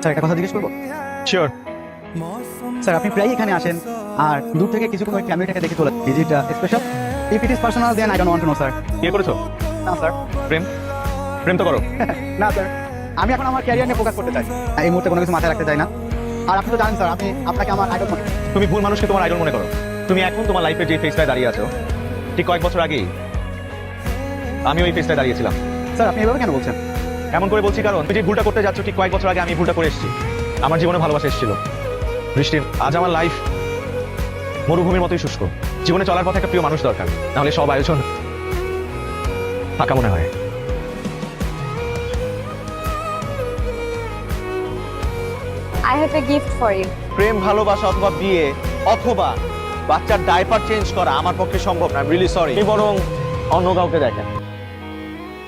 Sir একটা কথা জিজ্ঞেস করব? শিওর স্যার আপনি প্রায়ই এখানে আসেন আর দূর থেকে কিছু কোনো ফ্যামিলিটাকে দেখে is special if it is personal then I don't want to know sir বিয়ে করেছ? না স্যার প্রেম? প্রেম তো করো। না স্যার আমি এখন আমার ক্যারিয়ার নিয়ে ফোকাস করতে চাই। এই মুহূর্তে কোনো কিছু মাথায় রাখতে চাই না। আর আপনি তো জানেন স্যার আপনি আপনাকে আমার আইডল মনে তুমি ভুল মানুষকে তোমার আইডল মনে করো। তুমি এখন তোমার লাইফে যে ফেসটায় দাঁড়িয়ে আছো ঠিক কয়েক বছর আগেই আমি ওই ফেসটায় দাঁড়িয়েছিলাম। স্যার আপনি এভাবে কেন বলছেন? এমন করে বলছি কারণ তুমি যে ভুলটা করতে যাচ্ছ ঠিক কয়েক বছর আগে আমি ভুলটা করে এসেছি। আমার জীবনে ভালোবাসা এসেছিল। বৃষ্টি আজ আমার লাইফ মরুভূমির মতোই শুষ্ক। জীবনে চলার পথে একটা প্রিয় মানুষ দরকার নাহলে সব আয়োজন ফাঁকা মনে হয়। I have a gift for you. প্রেম ভালোবাসা অথবা বিয়ে অথবা বাচ্চার ডাইপার চেঞ্জ করা আমার পক্ষে সম্ভব না রিলি সরি বরং অন্য কাউকে দেখেন।